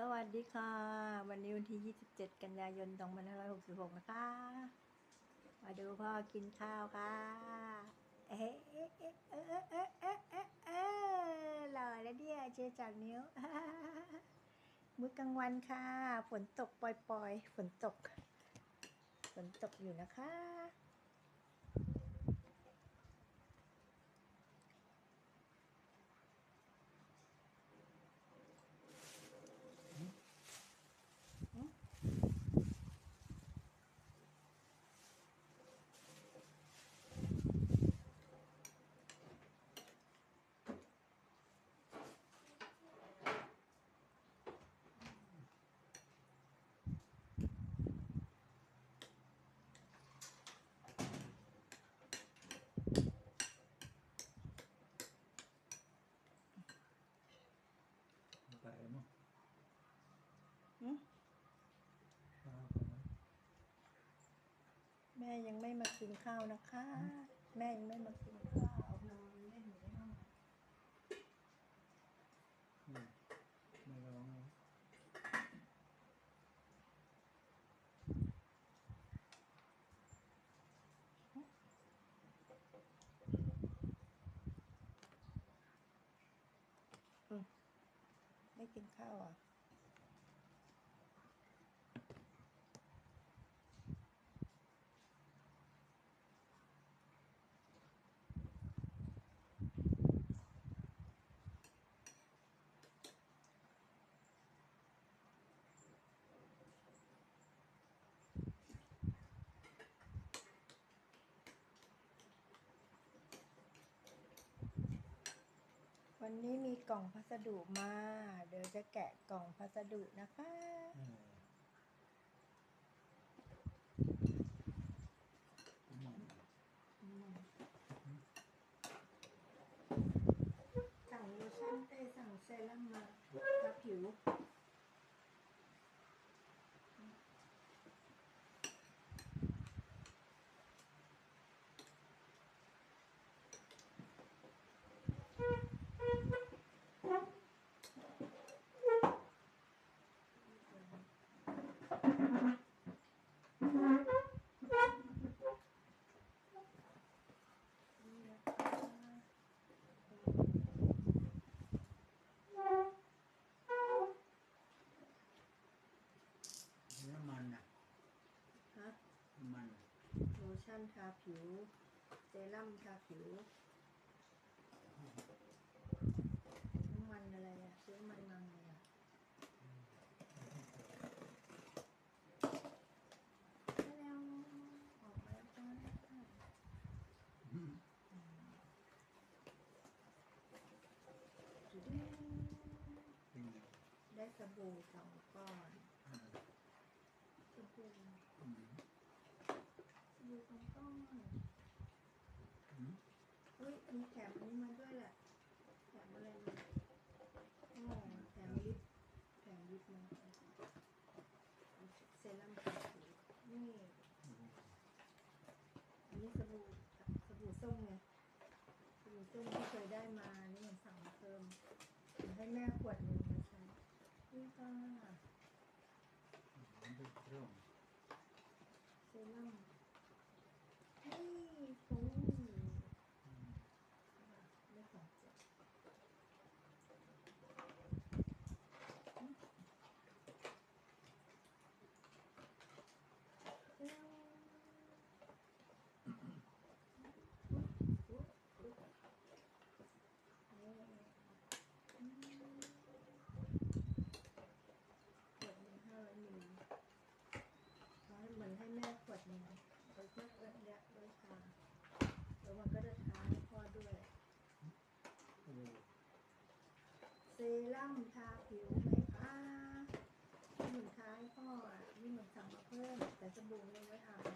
สวัสดีค่ะ วันนี้วันที่ 27 กันยายน 2566 นะคะ มาดูพ่อกินข้าวค่ะ เอ๊ะเอ๊ะเอ๊ะเอ๊ะเอ๊ะเอ๊ะเอ๊ะเอ๊ะหล่อแล้วเนี่ยเจอจากนิ้ว มื้อกลางวันค่ะ ฝนตกปล่อยๆ ฝนตก ฝนตกอยู่นะคะ ไปมั้ง หืม ข้าวไปมั้ง แม่ยังไม่มากินข้าวนะคะ แม่ยังไม่มากินข้าวนอนเล่นอยู่ในห้องอืมไม่ร้องเลยไม่กินข้าวอะ วันนี้มีกล่องพัสดุมา เดี๋ยวจะแกะกล่องพัสดุนะคะ สั่งโลชั่นเตยสั่งเซรั่มมาทาผิว นี่นะคะ น้ำมันอะ ฮะ น้ำมัน โล ชั่นทาผิว เซรั่มทาผิว น้ำมันอะไรอะซื้อน้ำมันมาไงอะแล้วออกมาแล้วจ้าได้สบู่สองก้อนสบู่ อืม สบู่สองก้อน อืม เฮ้ยมีแถ มันนี้มาด้วยแหละแถมอะไรมาโอ้แถมลิปแถมลิปมาเซรั่มทาผิวนี่อันนี้สบู่สบู่ส้มไงสบู่ส้มที่เคยได้มานี่มันสั่งมาเพิ่มให้แม่ขวดหนึ่งมาใช้นี่ค่ะมันเป็นเรื่องเซรั่มนี่ฟู อืม ไม่สองเจ็ดขวดหนึ่งห้าร้อยมิลร้อยเหมือนให้แม่ขวดห นึ่งไปเพื่อเอื้อยะด้วยค่ะแล้วมันก็จะทาให้พ่อด้วย เซรั่มทาผิวไหมคะที่หนูทาให้พ่ออะนี่หนูสั่งมาเพิ่มแต่สบู่เลยไว้อาบน้ำ